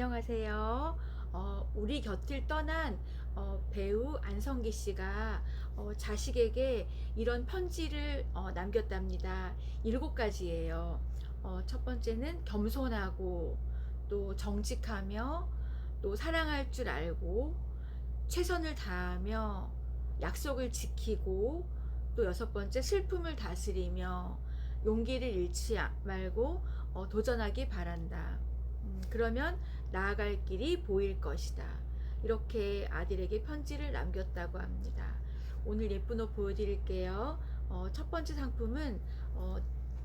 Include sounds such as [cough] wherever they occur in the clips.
안녕하세요. 어, 우리 곁을 떠난 어, 배우 안성기 씨가 어, 자식에게 이런 편지를 어, 남겼답니다. 일곱 가지예요. 어, 첫 번째는 겸손하고 또 정직하며 또 사랑할 줄 알고 최선을 다하며 약속을 지키고 또 여섯 번째 슬픔을 다스리며 용기를 잃지 아- 말고 어, 도전하기 바란다. 음, 그러면 나아갈 길이 보일 것이다. 이렇게 아들에게 편지를 남겼다고 합니다. 오늘 예쁜 옷 보여드릴게요. 어, 첫 번째 상품은 어,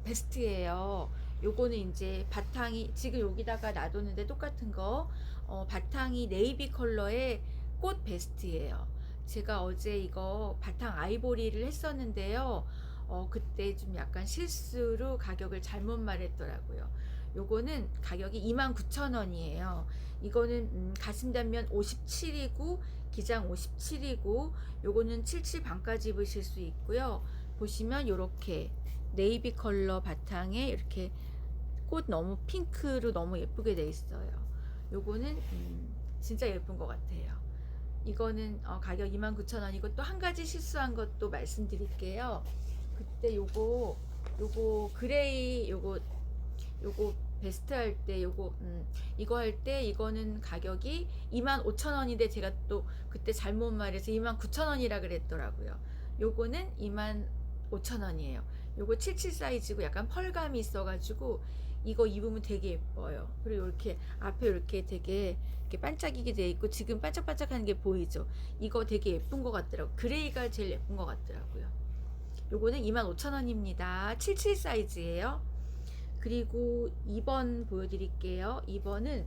베스트예요. 요거는 이제 바탕이 지금 여기다가 놔뒀는데 똑같은 거 어, 바탕이 네이비 컬러의 꽃 베스트예요. 제가 어제 이거 바탕 아이보리를 했었는데요. 어, 그때 좀 약간 실수로 가격을 잘못 말했더라고요. 요거는 가격이 29,000원이에요. 이거는 음, 가슴 단면 57이고 기장 57이고 요거는 77 반까지 입으실 수 있고요. 보시면 요렇게 네이비 컬러 바탕에 이렇게 꽃 너무 핑크로 너무 예쁘게 돼 있어요. 요거는 음, 진짜 예쁜 것 같아요. 이거는 어, 가격 29,000원이고 또 한 가지 실수한 것도 말씀드릴게요. 그때 요거 요거 그레이 요거 요거 베스트 할 때 요거 음, 이거 할 때 이거는 가격이 25,000원인데 제가 또 그때 잘못 말해서 29,000원이라 그랬더라고요. 요거는 25,000원이에요. 요거 77 사이즈고 약간 펄감이 있어가지고 이거 입으면 되게 예뻐요. 그리고 이렇게 앞에 이렇게 되게 이렇게 반짝이게 돼 있고 지금 반짝반짝하는 게 보이죠? 이거 되게 예쁜 것 같더라고. 요 그레이가 제일 예쁜 것 같더라고요. 요거는 25,000원입니다. 77 사이즈예요. 그리고 2번 보여드릴게요. 2번은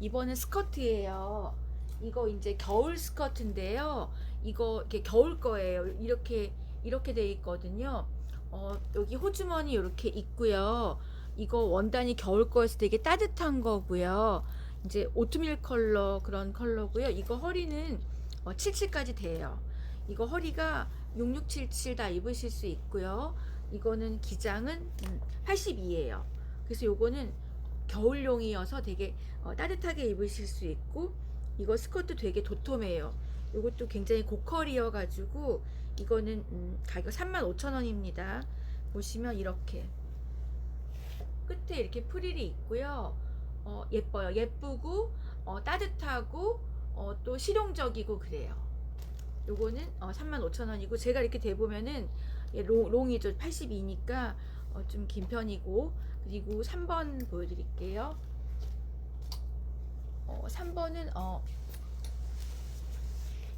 2번은 스커트예요. 이거 이제 겨울 스커트인데요. 이거 이렇게 겨울 거예요. 이렇게 이렇게 돼 있거든요. 어, 여기 호주머니 이렇게 있고요. 이거 원단이 겨울 거여서 되게 따뜻한 거고요. 이제 오트밀 컬러 그런 컬러고요. 이거 허리는 어, 77까지 돼요. 이거 허리가 6677 다 입으실 수 있고요. 이거는 기장은 82예요. 그래서 요거는 겨울용이어서 되게 어, 따뜻하게 입으실 수 있고 이거 스커트 되게 도톰해요. 요것도 굉장히 고컬이어 가지고 이거는 음, 가격 35,000원입니다. 보시면 이렇게 끝에 이렇게 프릴이 있고요. 어, 예뻐요. 예쁘고 어, 따뜻하고 어, 또 실용적이고 그래요. 요거는 어, 35,000원이고 제가 이렇게 대보면은 예, 롱, 롱이죠. 82니까 어, 좀 긴 편이고 그리고 3번 보여드릴게요. 어, 3번은 어,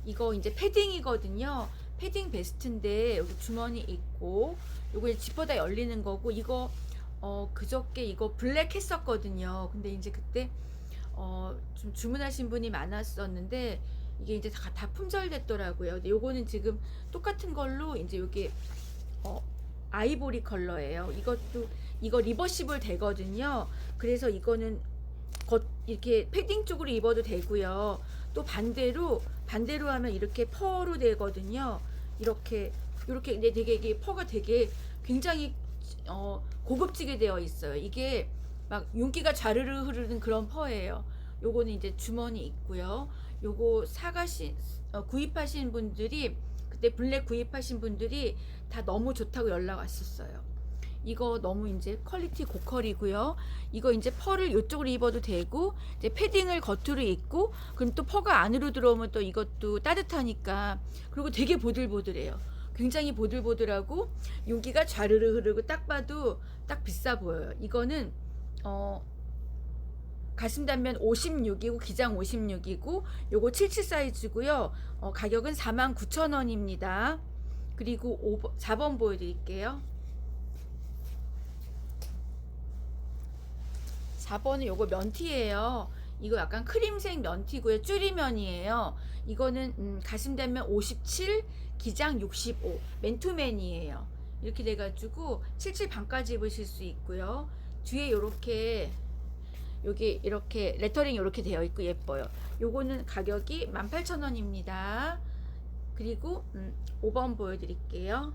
이거 이제 패딩이거든요. 패딩 베스트인데 여기 주머니 있고 요거 지퍼 다 열리는 거고 이거 어 그저께 이거 블랙 했었거든요. 근데 이제 그때 어 좀 주문하신 분이 많았었는데 이게 이제 다, 다 품절됐더라고요. 근데 요거는 지금 똑같은 걸로 이제 여기 어 아이보리 컬러예요. 이것도 이거 리버시블 되거든요. 그래서 이거는 겉 이렇게 패딩 쪽으로 입어도 되고요. 또 반대로 반대로 하면 이렇게 펄로 되거든요. 이렇게 이렇게 근데 되게 이게 펄가 되게 굉장히 어 고급지게 되어 있어요. 이게 막 윤기가 자르르 흐르는 그런 펄이에요. 요거는 이제 주머니 있고요. 요거 사가신 어, 구입하신 분들이 그때 블랙 구입하신 분들이 다 너무 좋다고 연락 왔었어요. 이거 너무 이제 퀄리티 고퀄이고요. 이거 이제 펄을 이쪽으로 입어도 되고 이제 패딩을 겉으로 입고 그럼 또 펄가 안으로 들어오면 또 이것도 따뜻하니까 그리고 되게 보들보들해요. 굉장히 보들보들하고 윤기가 좌르르 흐르고 딱 봐도 딱 비싸 보여요. 이거는 어 가슴 단면 56이고 기장 56이고 요거 77 사이즈고요. 어, 가격은 49,000원입니다. 그리고 5번, 4번 보여드릴게요. 4번은 요거 면티예요. 이거 약간 크림색 면티고요. 쭈리면이에요. 이거는 음, 가슴 단면 57, 기장 65, 맨투맨이에요. 이렇게 돼가지고 77 반까지 입으실 수 있고요. 뒤에 요렇게 여기 이렇게 레터링 이렇게 되어 있고 예뻐요. 요거는 가격이 18,000원입니다. 그리고 음, 5번 보여드릴게요.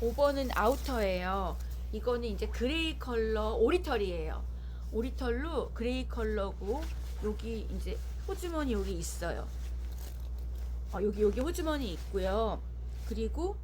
5번은 아우터예요. 이거는 이제 그레이 컬러 오리털이에요. 오리털로 그레이 컬러고 여기 이제 호주머니 여기 있어요. 어, 여기 여기 호주머니 있고요. 그리고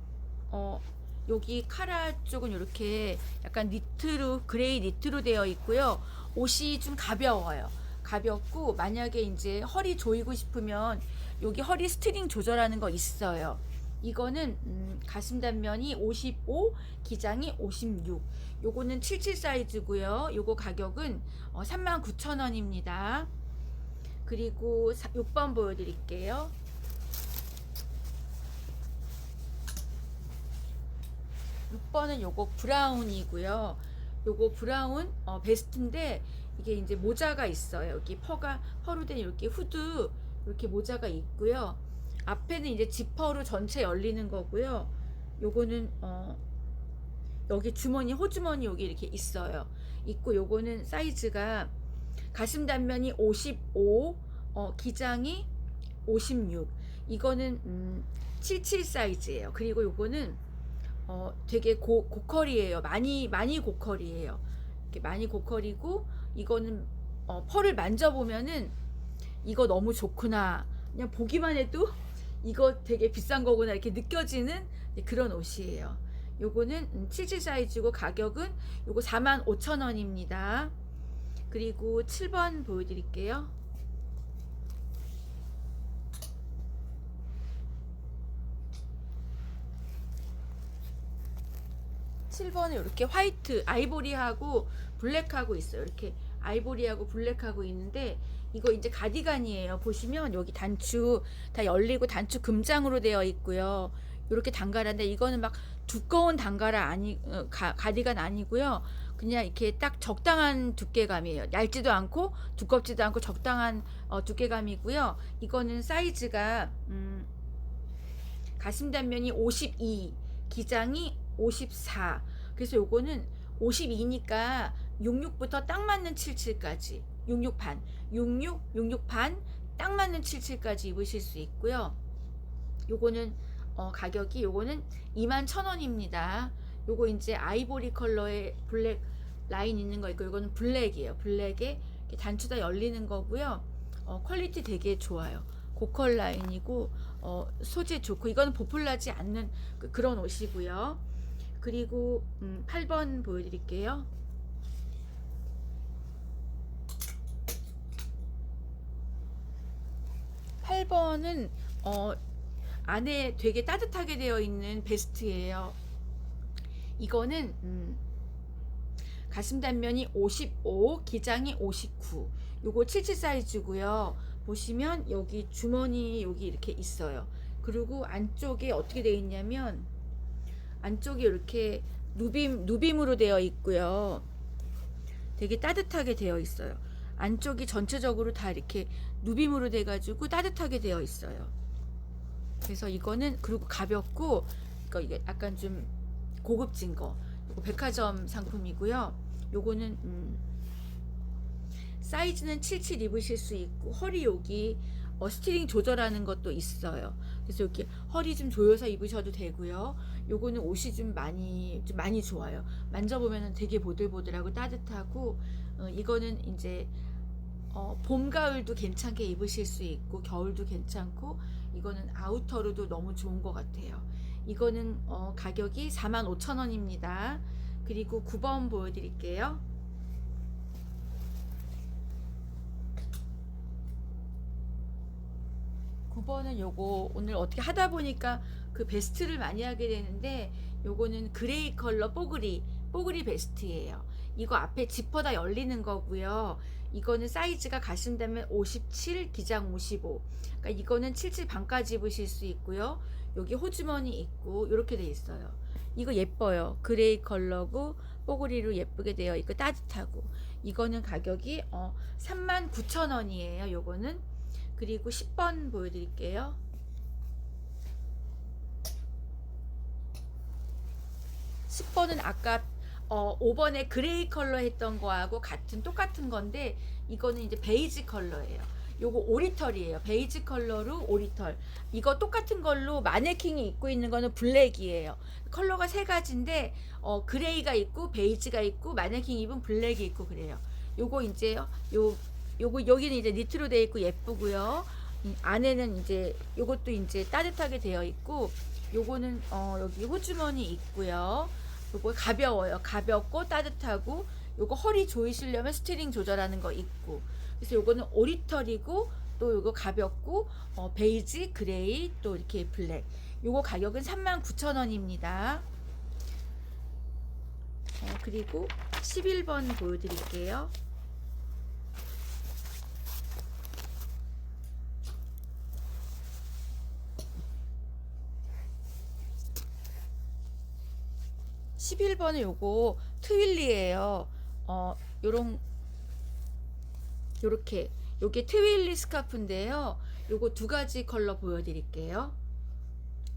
어 여기 카라 쪽은 이렇게 약간 니트로 그레이 니트로 되어 있고요. 옷이 좀 가벼워요. 가볍고 만약에 이제 허리 조이고 싶으면 여기 허리 스트링 조절하는 거 있어요. 이거는 음, 가슴 단면이 55, 기장이 56. 요거는 77 사이즈고요. 요거 가격은 어, 39,000원입니다. 그리고 6번 보여드릴게요. 6번은 요거 브라운이고요. 요거 브라운 어, 베스트인데 이게 이제 모자가 있어요. 여기 퍼가 퍼로 된 이렇게 후드 이렇게 모자가 있고요. 앞에는 이제 지퍼로 전체 열리는 거고요. 요거는 어 여기 주머니 호주머니 여기 이렇게 있어요. 있고 요거는 사이즈가 가슴 단면이 55, 어, 기장이 56. 이거는 음, 77 사이즈예요. 그리고 요거는 어, 되게 고, 고컬이에요. 많이 많이 고컬이에요. 이렇게 많이 고컬이고 이거는 어, 펄을 만져보면은 이거 너무 좋구나. 그냥 보기만 해도 이거 되게 비싼 거구나 이렇게 느껴지는 그런 옷이에요. 요거는 77 사이즈고 가격은 요거 45,000원입니다. 그리고 7번 보여드릴게요. 칠번에 이렇게 화이트, 아이보리하고 블랙하고 있어요. 이렇게 아이보리하고 블랙하고 있는데 이거 이제 가디건이에요. 보시면 여기 단추 다 열리고 단추 금장으로 되어 있고요. 이렇게 단가라인데 이거는 막 두꺼운 단가라 아니 어, 가, 가디건 아니고요. 그냥 이렇게 딱 적당한 두께감이에요. 얇지도 않고 두껍지도 않고 적당한 어, 두께감이고요. 이거는 사이즈가 음, 가슴 단면이 52, 기장이 54. 그래서 요거는 52니까 66부터 딱 맞는 77까지 66 반, 66, 66 반 딱 맞는 77까지 입으실 수 있고요. 요거는 어, 가격이 요거는 21,000원입니다. 요거 이제 아이보리 컬러의 블랙 라인 있는 거 있고 요거는 블랙이에요. 블랙에 이렇게 단추 다 열리는 거고요. 어, 퀄리티 되게 좋아요. 고컬 라인이고 어, 소재 좋고 이거는 보풀나지 않는 그, 그런 옷이고요. 그리고 음, 8번 보여드릴게요. 8번은 어, 안에 되게 따뜻하게 되어 있는 베스트예요. 이거는 음, 가슴 단면이 55, 기장이 59. 요거 77 사이즈고요. 보시면 여기 주머니 여기 이렇게 있어요. 그리고 안쪽에 어떻게 되어 있냐면 안쪽이 이렇게 누빔 누빔으로 되어 있고요. 되게 따뜻하게 되어 있어요. 안쪽이 전체적으로 다 이렇게 누빔으로 돼 가지고 따뜻하게 되어 있어요. 그래서 이거는 그리고 가볍고 그러니까 이게 약간 좀 고급진 거. 이거 백화점 상품이고요. 요거는 음, 사이즈는 77 입으실 수 있고 허리 여기 어, 스트링 조절하는 것도 있어요. 그래서 이렇게 허리 좀 조여서 입으셔도 되고요. 요거는 옷이 좀 많이 좀 많이 좋아요. 만져보면 되게 보들보들하고 따뜻하고 어, 이거는 이제 어, 봄 가을도 괜찮게 입으실 수 있고 겨울도 괜찮고 이거는 아우터로도 너무 좋은 것 같아요. 이거는 어, 가격이 45,000원입니다. 그리고 9번 보여드릴게요. 9번은 요거 오늘 어떻게 하다 보니까 그 베스트를 많이 하게 되는데 요거는 그레이 컬러 뽀글이 뽀글이 베스트예요. 이거 앞에 지퍼 다 열리는 거고요. 이거는 사이즈가 가신다면 57, 기장 55. 그러니까 이거는 77 반까지 입으실 수 있고요. 여기 호주머니 있고 이렇게 돼 있어요. 이거 예뻐요. 그레이 컬러고 뽀글이로 예쁘게 되어 있고 따뜻하고 이거는 가격이 어 39,000원이에요. 요거는 그리고 10번 보여드릴게요. 10번은 아까 어, 5번에 그레이 컬러 했던 거하고 같은 똑같은 건데 이거는 이제 베이지 컬러예요. 요거 오리털이에요. 베이지 컬러로 오리털. 이거 똑같은 걸로 마네킹이 입고 있는 거는 블랙이에요. 컬러가 세 가지인데 어 그레이가 있고 베이지가 있고 마네킹 입은 블랙이 있고 그래요. 요거 이제 요 요거 여기는 이제 니트로 되어 있고 예쁘고요. 이 안에는 이제 요것도 이제 따뜻하게 되어 있고 요거는 어 여기 호주머니 있고요. 요거 가벼워요. 가볍고 따뜻하고 요거 허리 조이시려면 스트링 조절하는 거 있고 그래서 요거는 오리털이고 또 요거 가볍고 어, 베이지, 그레이 또 이렇게 블랙 요거 가격은 39,000원입니다. 어, 그리고 11번 보여드릴게요. 십일 번은 요거 트윌리예요. 어, 요런 요렇게 요게 트윌리 스카프인데요. 요거 두 가지 컬러 보여드릴게요.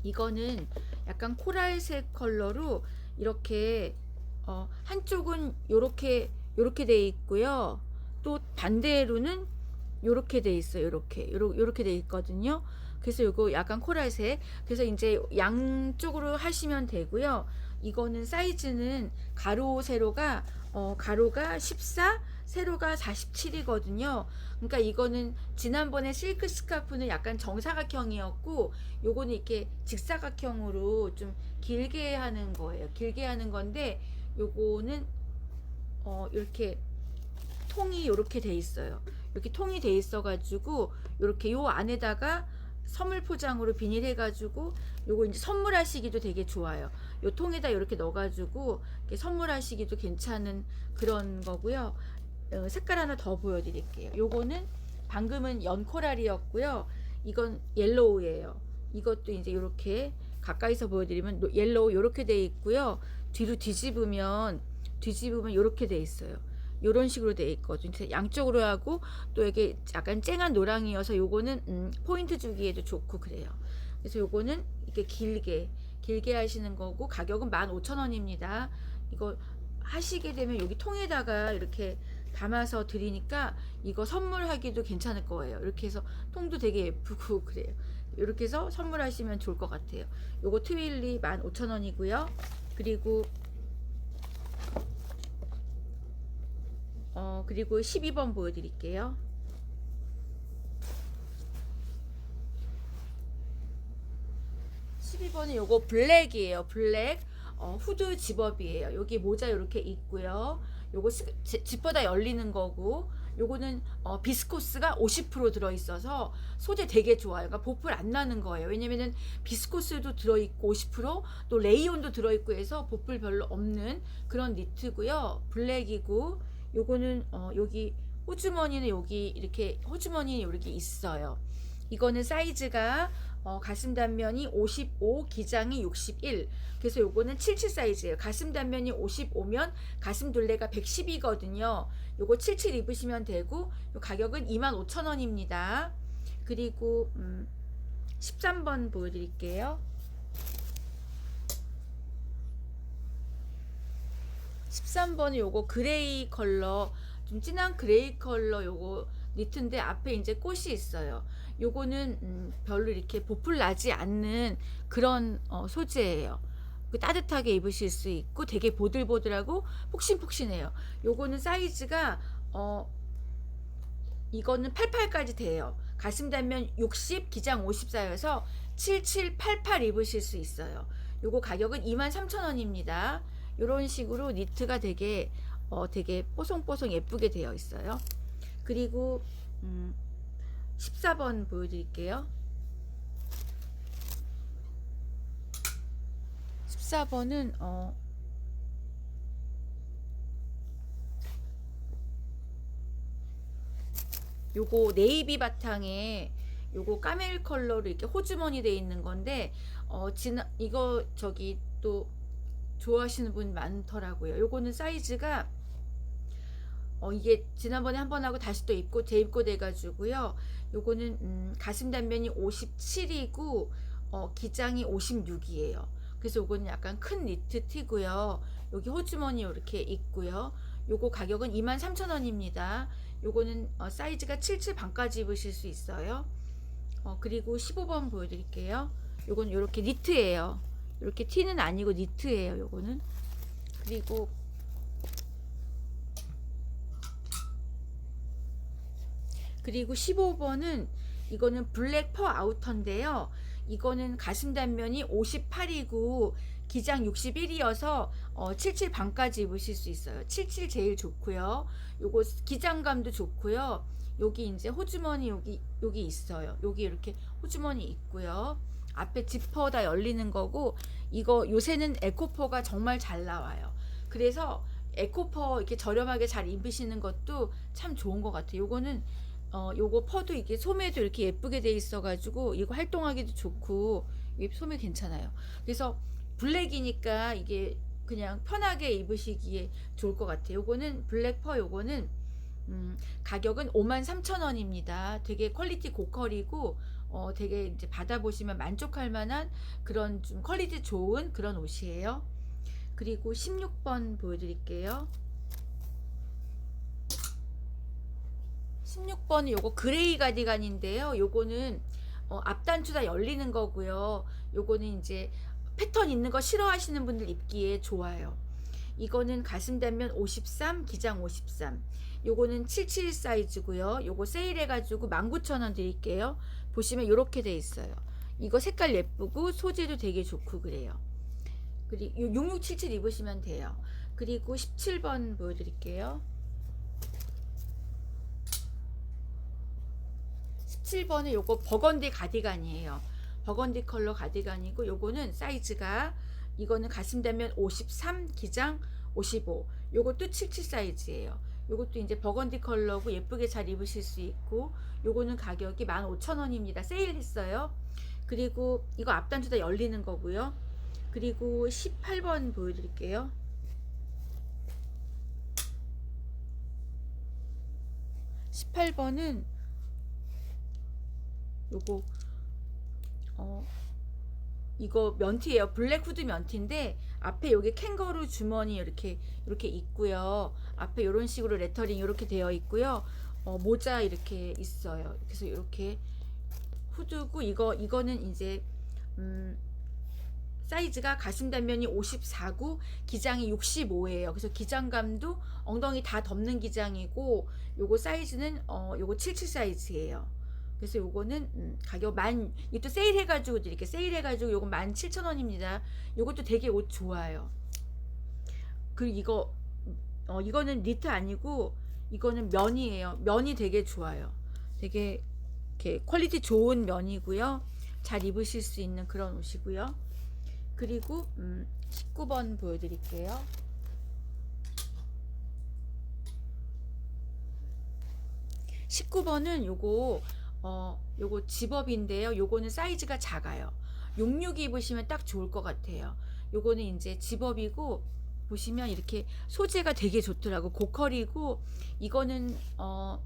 이거는 약간 코랄색 컬러로 이렇게 어, 한쪽은 요렇게 요렇게 돼 있고요. 또 반대로는 요렇게 돼 있어요. 요렇게 요렇게, 요렇게 돼 있거든요. 그래서 요거 약간 코랄색. 그래서 이제 양쪽으로 하시면 되고요. 이거는 사이즈는 가로 세로가 어, 가로가 14, 세로가 47이거든요. 그러니까 이거는 지난번에 실크 스카프는 약간 정사각형이었고 요거는 이렇게 직사각형으로 좀 길게 하는 거예요. 길게 하는 건데 요거는 어 이렇게 통이 이렇게 돼 있어요. 이렇게 통이 돼 있어 가지고 이렇게 요 안에다가 선물 포장으로 비닐 해 가지고 요거 이제 선물하시기도 되게 좋아요. 요 통에다 이렇게 넣어 가지고 선물하시기도 괜찮은 그런 거고요. 어, 색깔 하나 더 보여드릴게요. 요거는 방금은 연코랄이었고요. 이건 옐로우예요. 이것도 이제 이렇게 가까이서 보여드리면 노- 옐로우 이렇게 돼 있고요. 뒤로 뒤집으면 뒤집으면 이렇게 돼 있어요. 이런 식으로 돼 있거든요. 양쪽으로 하고 또 이게 약간 쨍한 노랑이어서 요거는 음, 포인트 주기에도 좋고 그래요. 그래서 요거는 이렇게 길게 길게 하시는 거고 가격은 15,000원입니다. 이거 하시게 되면 여기 통에다가 이렇게 담아서 드리니까 이거 선물하기도 괜찮을 거예요. 이렇게 해서 통도 되게 예쁘고 [laughs] 그래요. 이렇게 해서 선물하시면 좋을 것 같아요. 요거 트윌리 15,000원이고요. 그리고 어 그리고 12번 보여드릴게요. 12번은 요거 블랙이에요. 블랙 어, 후드 집업이에요. 여기 모자 이렇게 있고요. 요거 스, 지- 지퍼다 열리는 거고 요거는 어, 비스코스가 50% 들어있어서 소재 되게 좋아요. 그러니까 보풀 안 나는 거예요. 왜냐면은 비스코스도 들어있고 50%또 레이온도 들어있고 해서 보풀 별로 없는 그런 니트고요. 블랙이고 요거는 어, 여기 호주머니는 여기 이렇게 호주머니 이렇게 있어요. 이거는 사이즈가 어, 가슴 단면이 55, 기장이 61. 그래서 요거는 77 사이즈예요. 가슴 단면이 55면 가슴 둘레가 110이거든요. 요거 77 입으시면 되고 요 가격은 25,000원입니다. 그리고 음, 13번 보여드릴게요. 13번은 요거 그레이 컬러 좀 진한 그레이 컬러 요거 니트인데 앞에 이제 꽃이 있어요. 요거는 음, 별로 이렇게 보풀 나지 않는 그런 어, 소재예요. 그 따뜻하게 입으실 수 있고 되게 보들보들하고 폭신폭신해요. 요거는 사이즈가 어 이거는 88까지 돼요. 가슴 단면 60, 기장 54여서 7788 입으실 수 있어요. 요거 가격은 23,000원입니다. 요런 식으로 니트가 되게 어 되게 뽀송뽀송 예쁘게 되어 있어요. 그리고 음 14번 보여드릴게요. 14번은 어 요거 네이비 바탕에 요거 까멜 컬러로 이렇게 호주머니 돼 있는 건데 어 지나 이거 저기 또 좋아하시는 분 많더라고요. 요거는 사이즈가 어 이게 지난번에 한 번 하고 다시 또 입고 재입고 돼 가지고요. 요거는 음 가슴 단면이 57이고 어 기장이 56이에요. 그래서 요거는 약간 큰 니트 티고요. 여기 호주머니 이렇게 있고요. 요거 가격은 23,000원입니다. 요거는 어, 사이즈가 77 반까지 입으실 수 있어요. 어, 그리고 15번 보여드릴게요. 요건 요렇게 니트예요. 이렇게 티는 아니고 니트예요. 요거는 그리고 그리고 15번은 이거는 블랙 퍼 아우터인데요. 이거는 가슴 단면이 58이고 기장 61이어서 어, 77 반까지 입으실 수 있어요. 77 제일 좋고요. 요거 기장감도 좋고요. 여기 이제 호주머니 여기 여기 있어요. 여기 이렇게 호주머니 있고요. 앞에 지퍼 다 열리는 거고 이거 요새는 에코퍼가 정말 잘 나와요. 그래서 에코퍼 이렇게 저렴하게 잘 입으시는 것도 참 좋은 것 같아요. 요거는 어 요거 퍼도 이게 소매도 이렇게 예쁘게 돼 있어 가지고 이거 활동하기도 좋고 이 소매 괜찮아요. 그래서 블랙이니까 이게 그냥 편하게 입으시기에 좋을 것 같아요. 요거는 블랙 퍼 요거는 음, 가격은 53,000원입니다. 되게 퀄리티 고퀄이고 어, 되게 이제 받아보시면 만족할 만한 그런 좀 퀄리티 좋은 그런 옷이에요. 그리고 16번 보여드릴게요. 16번은 요거 그레이 가디건인데요. 요거는 어, 앞단추 다 열리는 거고요. 요거는 이제 패턴 있는 거 싫어하시는 분들 입기에 좋아요. 이거는 가슴 단면 53, 기장 53. 요거는 77 사이즈고요. 요거 세일해 가지고 19,000원 드릴게요. 보시면 요렇게 돼 있어요. 이거 색깔 예쁘고 소재도 되게 좋고 그래요. 그리고 6677 입으시면 돼요. 그리고 17번 보여 드릴게요. 17번은 요거 버건디 가디건이에요. 버건디 컬러 가디건이고 요거는 사이즈가 이거는 가슴 단면 53, 기장 55. 요것도 77 사이즈예요. 요것도 이제 버건디 컬러고 예쁘게 잘 입으실 수 있고 요거는 가격이 15,000원입니다. 세일했어요. 그리고 이거 앞단추 다 열리는 거고요. 그리고 18번 보여드릴게요. 18번은 요거 어 이거 면티예요. 블랙 후드 면티인데 앞에 여기 캥거루 주머니 이렇게 이렇게 있고요. 앞에 이런 식으로 레터링 이렇게 되어 있고요. 어, 모자 이렇게 있어요. 그래서 이렇게 후드고 이거 이거는 이제 음, 사이즈가 가슴 단면이 54고 기장이 65예요. 그래서 기장감도 엉덩이 다 덮는 기장이고 요거 사이즈는 어 요거 77 사이즈예요. 그래서 요거는 음, 가격 만 이것도 세일해 가지고 이렇게 세일해 가지고 요거 17,000원입니다. 요것도 되게 옷 좋아요. 그리고 이거 어 이거는 니트 아니고 이거는 면이에요. 면이 되게 좋아요. 되게 이렇게 퀄리티 좋은 면이고요. 잘 입으실 수 있는 그런 옷이고요. 그리고 음, 19번 보여드릴게요. 19번은 요거 어 요거 집업인데요. 요거는 사이즈가 작아요. 66 입으시면 딱 좋을 것 같아요. 요거는 이제 집업이고 보시면 이렇게 소재가 되게 좋더라고 고퀄이고 이거는 어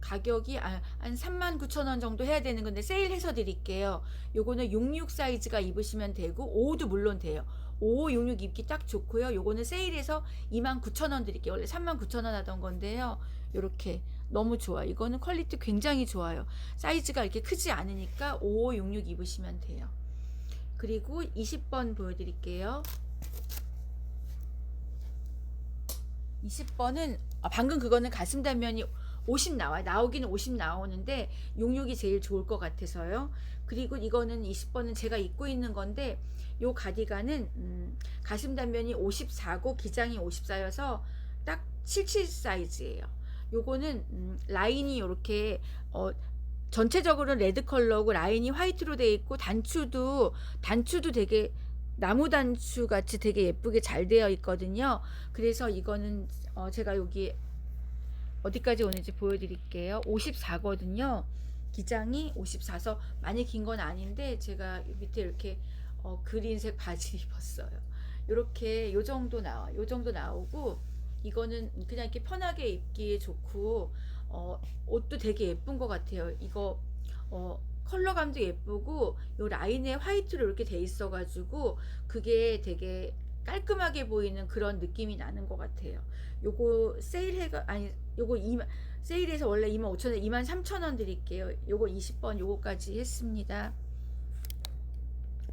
가격이 아, 한 39,000원 정도 해야 되는 건데 세일해서 드릴게요. 요거는 66 사이즈가 입으시면 되고 5도 물론 돼요. 5, 66 입기 딱 좋고요. 요거는 세일해서 29,000원 드릴게요. 원래 39,000원 하던 건데요. 요렇게 너무 좋아. 이거는 퀄리티 굉장히 좋아요. 사이즈가 이렇게 크지 않으니까 5, 66 입으시면 돼요. 그리고 20번 보여드릴게요. 20번은 아, 방금 그거는 가슴 단면이 50 나와요. 나오기는 50 나오는데 66이 제일 좋을 것 같아서요. 그리고 이거는 20번은 제가 입고 있는 건데 요 가디건은 음, 가슴 단면이 54고 기장이 54여서 딱77 사이즈예요. 요거는 음, 라인이 이렇게 어, 전체적으로 레드 컬러고 라인이 화이트로 되어 있고 단추도 단추도 되게 나무 단추 같이 되게 예쁘게 잘 되어 있거든요. 그래서 이거는 어 제가 여기 어디까지 오는지 보여드릴게요. 54거든요. 기장이 54서 많이 긴 건 아닌데 제가 밑에 이렇게 어 그린색 바지 입었어요. 이렇게 요 정도 나와. 요 정도 나오고 이거는 그냥 이렇게 편하게 입기에 좋고 어 옷도 되게 예쁜 것 같아요. 이거 어 컬러감도 예쁘고 요 라인에 화이트로 이렇게 돼 있어 가지고 그게 되게 깔끔하게 보이는 그런 느낌이 나는 것 같아요. 요거 세일해가 아니 요거 2만 세일해서 원래 2만 5천 원, 2만 3천 원 드릴게요. 요거 20번 요거까지 했습니다.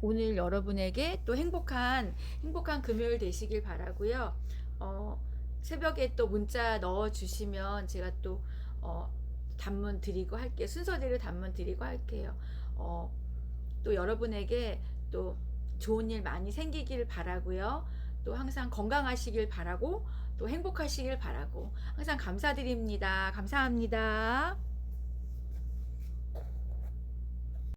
오늘 여러분에게 또 행복한 행복한 금요일 되시길 바라고요. 어, 새벽에 또 문자 넣어 주시면 제가 또 어, 단문 드리고 할게요. 순서대로 단문 드리고 할게요. 어, 또 여러분에게 또 좋은 일 많이 생기길 바라고요. 또 항상 건강하시길 바라고 또 행복하시길 바라고 항상 감사드립니다. 감사합니다.